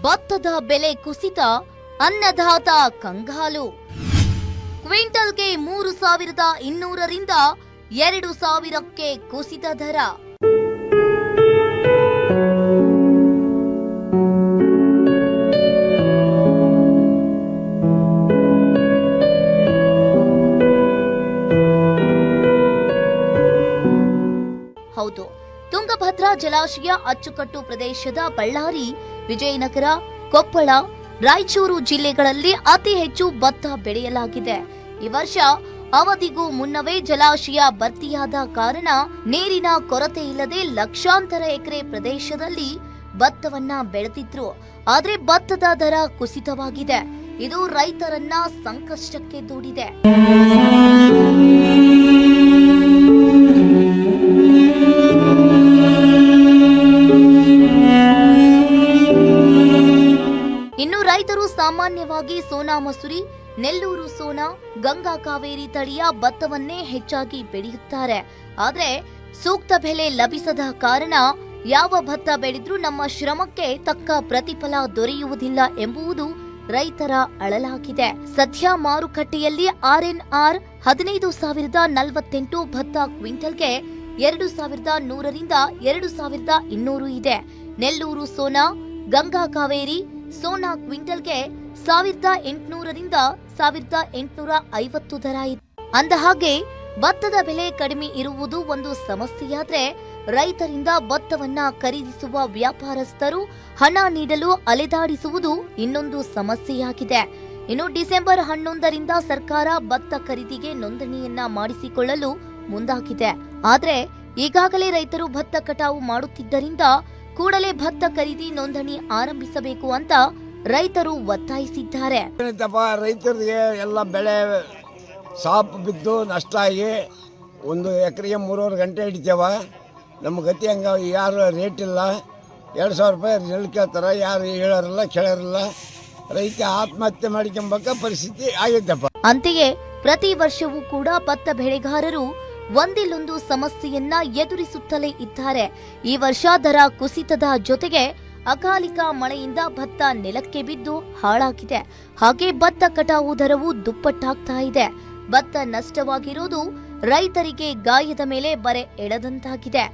ಭತ್ತದ ಬೆಲೆ ಕುಸಿತ, ಅನ್ನದಾತ ಕಂಗಾಲು. ಕ್ವಿಂಟಲ್ಗೆ ಮೂರು ಸಾವಿರದ ಇನ್ನೂರರಿಂದ ಎರಡು ಸಾವಿರಕ್ಕೆ ಕುಸಿತ ದರ. ಹೌದು. ತುಂಗಭದ್ರಾ ಜಲಾಶಯ ಅಚ್ಚುಕಟ್ಟು ಪ್ರದೇಶದ ಬಳ್ಳಾರಿ ವಿಜಯನಗರ, ಕೊಪ್ಪಳ, ರಾಯಚೂರು ಜಿಲ್ಲೆಗಳಲ್ಲಿ ಅತಿ ಹೆಚ್ಚು ಭತ್ತ ಬೆಳೆಯಲಾಗಿದೆ. ಈ ವರ್ಷ ಅವಧಿಗೂ ಮುನ್ನವೇ ಜಲಾಶಯ ಭರ್ತಿಯಾದ ಕಾರಣ ನೀರಿನ ಕೊರತೆ ಇಲ್ಲದೆ ಲಕ್ಷಾಂತರ ಎಕರೆ ಪ್ರದೇಶದಲ್ಲಿ ಭತ್ತವನ್ನ ಬೆಳೆದಿದ್ರು. ಆದ್ರೆ ಭತ್ತದ ದರ ಕುಸಿತವಾಗಿದೆ. ಇದು ರೈತರನ್ನ ಸಂಕಷ್ಟಕ್ಕೆ ದೂಡಿದೆ. ಇನ್ನು ರೈತರು ಸಾಮಾನ್ಯವಾಗಿ ಸೋನಾ ಮಸೂರಿ, ನೆಲ್ಲೂರು ಸೋನಾ, ಗಂಗಾ ಕಾವೇರಿ ತಳಿಯ ಭತ್ತವನ್ನೇ ಹೆಚ್ಚಾಗಿ ಬೆಳೆಯುತ್ತಾರೆ. ಆದರೆ ಸೂಕ್ತ ಬೆಲೆ ಲಭಿಸದ ಕಾರಣ ಯಾವ ಭತ್ತ ಬೆಳೆದ್ರೂ ನಮ್ಮ ಶ್ರಮಕ್ಕೆ ತಕ್ಕ ಪ್ರತಿಫಲ ದೊರೆಯುವುದಿಲ್ಲ ಎಂಬುದು ರೈತರ ಅಳಲಾಗಿದೆ. ಸದ್ಯ ಮಾರುಕಟ್ಟೆಯಲ್ಲಿ ಆರ್ಎನ್ಆರ್ ಹದಿನೈದು ಸಾವಿರದ ನಲವತ್ತೆಂಟು ಭತ್ತ ಕ್ವಿಂಟಲ್ಗೆ ಎರಡು ಸಾವಿರದ ನೂರರಿಂದ ಎರಡು ಸಾವಿರದ ಇನ್ನೂರು ಇದೆ. ನೆಲ್ಲೂರು ಸೋನಾ, ಗಂಗಾ ಕಾವೇರಿ ಸೋನಾ ಕ್ವಿಂಟಲ್ಗೆ ಸಾವಿರದ ಎಂಟುನೂರರಿಂದ ಸಾವಿರದ ಎಂಟುನೂರ ಐವತ್ತು ದರ ಇದೆ. ಅಂದಹಾಗೆ ಭತ್ತದ ಬೆಲೆ ಕಡಿಮೆ ಇರುವುದು ಒಂದು ಸಮಸ್ಯೆಯಾದ್ರೆ ರೈತರಿಂದ ಭತ್ತವನ್ನ ಖರೀದಿಸುವ ವ್ಯಾಪಾರಸ್ಥರು ಹಣ ನೀಡಲು ಅಲೆದಾಡಿಸುವುದು ಇನ್ನೊಂದು ಸಮಸ್ಯೆಯಾಗಿದೆ. ಇನ್ನು ಡಿಸೆಂಬರ್ ಹನ್ನೊಂದರಿಂದ ಸರ್ಕಾರ ಭತ್ತ ಖರೀದಿಗೆ ನೋಂದಣಿಯನ್ನ ಮಾಡಿಸಿಕೊಳ್ಳಲು ಮುಂದಾಗಿದೆ. ಆದ್ರೆ ಈಗಾಗಲೇ ರೈತರು ಭತ್ತ ಕಟಾವು ಮಾಡುತ್ತಿದ್ದರಿಂದ ಕೂಡಲೇ ಭತ್ತ ಖರೀದಿ ನೋಂದಣಿ ಆರಂಭಿಸಬೇಕು ಅಂತ ರೈತರು ಒತ್ತಾಯಿಸಿದ್ದಾರೆ. ರೈತರಿಗೆ ಎಲ್ಲ ಬೆಳೆ ಸಾಪ್ ಬಿದ್ದು ನಷ್ಟ ಆಗಿ ಒಂದು ಎಕರೆಗೆ ಮೂರುವರೆ ಗಂಟೆ ಹಿಡಿತೇವ. ನಮ್ಮ ಗತಿ ಹಂಗ ಯಾರು ರೇಟ್ ಇಲ್ಲ. ಎರಡು ಸಾವಿರ ರೂಪಾಯಿ ನೆಲ್ ಕೇಳ್ತಾರೆ ಯಾರು ಹೇಳೋರಲ್ಲ ಕೇಳೋರಲ್ಲ. ರೈತ ಆತ್ಮಹತ್ಯೆ ಮಾಡಿಕೊಂಬ ಪರಿಸ್ಥಿತಿ ಆಗಿದ್ದಪ್ಪ ಅಂತೆಯೇ ಪ್ರತಿ ವರ್ಷವೂ ಕೂಡ ಭತ್ತ ಬೆಳೆಗಾರರು ಒಂದಿಲ್ಲೊಂದು ಸಮಸ್ಯೆಯನ್ನ ಎದುರಿಸುತ್ತಲೇ ಇದ್ದಾರೆ. ಈ ವರ್ಷ ದರ ಕುಸಿತದ ಜೊತೆಗೆ ಅಕಾಲಿಕ ಮಳೆಯಿಂದ ಭತ್ತ ನೆಲಕ್ಕೆ ಬಿದ್ದು ಹಾಳಾಗಿದೆ. ಹಾಗೆ ಭತ್ತ ಕಟಾವು ದರವು ದುಪ್ಪಟ್ಟಾಗ್ತಾ ಇದೆ. ಭತ್ತ ನಷ್ಟವಾಗಿರುವುದು ರೈತರಿಗೆ ಗಾಯದ ಮೇಲೆ ಬರೆ ಎಳೆದಂತಾಗಿದೆ.